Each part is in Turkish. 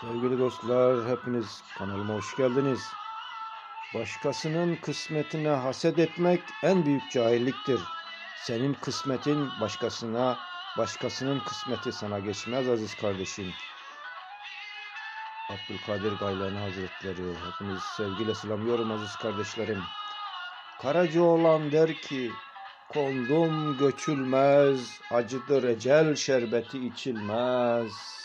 Sevgili dostlar, hepiniz kanalıma hoş geldiniz. Başkasının kısmetine haset etmek en büyük cahilliktir. Senin kısmetin başkasına, başkasının kısmeti sana geçmez aziz kardeşim. Abdülkadir Gaylani Hazretleri, hepiniz sevgiyle selamlıyorum aziz kardeşlerim. Karacaoğlan der ki, kondum göçülmez, acıdır ecel şerbeti içilmez.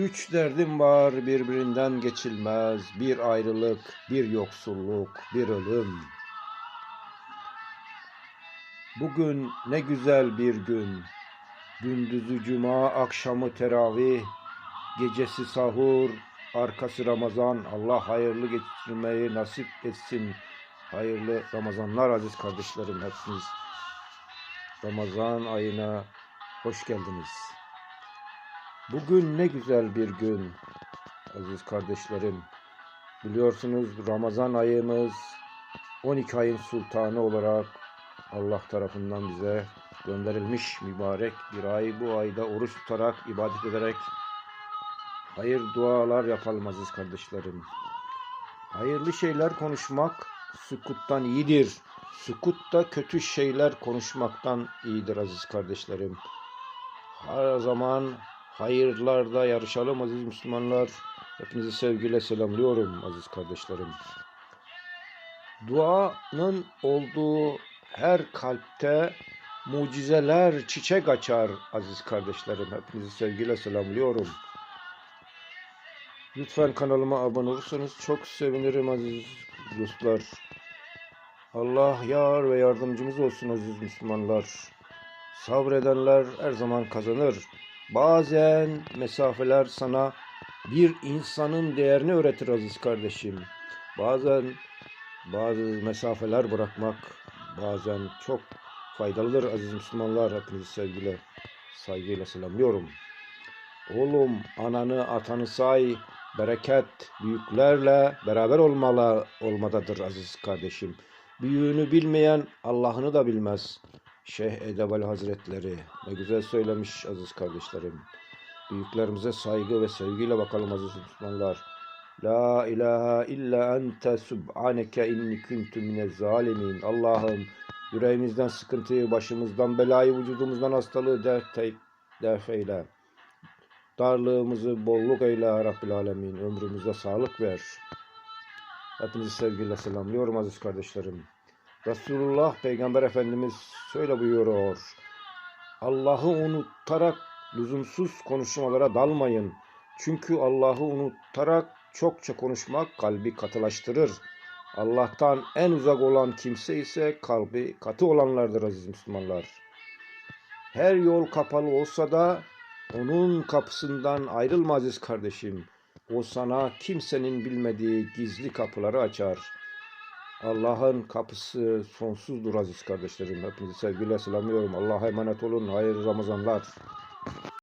Üç derdim var birbirinden geçilmez. Bir ayrılık, bir yoksulluk, bir ölüm. Bugün ne güzel bir gün. Gündüzü cuma, akşamı teravih, gecesi sahur, arkası Ramazan. Allah hayırlı geçirmeyi nasip etsin. Hayırlı Ramazanlar aziz kardeşlerim hepiniz. Ramazan ayına hoş geldiniz. Bugün ne güzel bir gün aziz kardeşlerim. Biliyorsunuz Ramazan ayımız 12 ayın sultanı olarak Allah tarafından bize gönderilmiş mübarek bir ay. Bu ayda oruç tutarak, ibadet ederek hayır dualar yapalım aziz kardeşlerim. Hayırlı şeyler konuşmak sükuttan iyidir. Sükut da kötü şeyler konuşmaktan iyidir aziz kardeşlerim. Her zaman hayırlarda yarışalım aziz Müslümanlar. Hepinizi sevgiyle selamlıyorum aziz kardeşlerim. Duanın olduğu her kalpte mucizeler çiçek açar aziz kardeşlerim. Hepinizi sevgiyle selamlıyorum. Lütfen kanalıma abone olursanız çok sevinirim aziz dostlar. Allah yar ve yardımcımız olsun aziz Müslümanlar. Sabredenler her zaman kazanır. Bazen mesafeler sana bir insanın değerini öğretir aziz kardeşim. Bazen bazı mesafeler bırakmak bazen çok faydalıdır aziz Müslümanlar. Hepinizi sevgiyle, saygıyla selamlıyorum. Oğlum ananı atanı say, bereket büyüklerle beraber olmalı, olmadadır aziz kardeşim. Büyüğünü bilmeyen Allah'ını da bilmez. Şeyh Edebali Hazretleri ne güzel söylemiş aziz kardeşlerim. Büyüklerimize saygı ve sevgiyle bakalım aziz Müslümanlar. La ilahe illa ente subhaneke inni kuntu minez zalimin. Allah'ım yüreğimizden sıkıntıyı, başımızdan belayı, vücudumuzdan hastalığı dert, def eyle. Darlığımızı bolluk eyle Rabbil Alemin. Ömrümüzde sağlık ver. Hepinizi sevgiyle selamlıyorum aziz kardeşlerim. Resulullah Peygamber Efendimiz şöyle buyuruyor. Allah'ı unutarak lüzumsuz konuşmalara dalmayın. Çünkü Allah'ı unutarak çokça konuşmak kalbi katılaştırır. Allah'tan en uzak olan kimse ise kalbi katı olanlardır aziz Müslümanlar. Her yol kapalı olsa da onun kapısından ayrılma aziz kardeşim. O sana kimsenin bilmediği gizli kapıları açar. Allah'ın kapısı sonsuzdur aziz kardeşlerim. Hepinizi sevgiyle selamlıyorum. Allah'a emanet olun. Hayırlı Ramazanlar.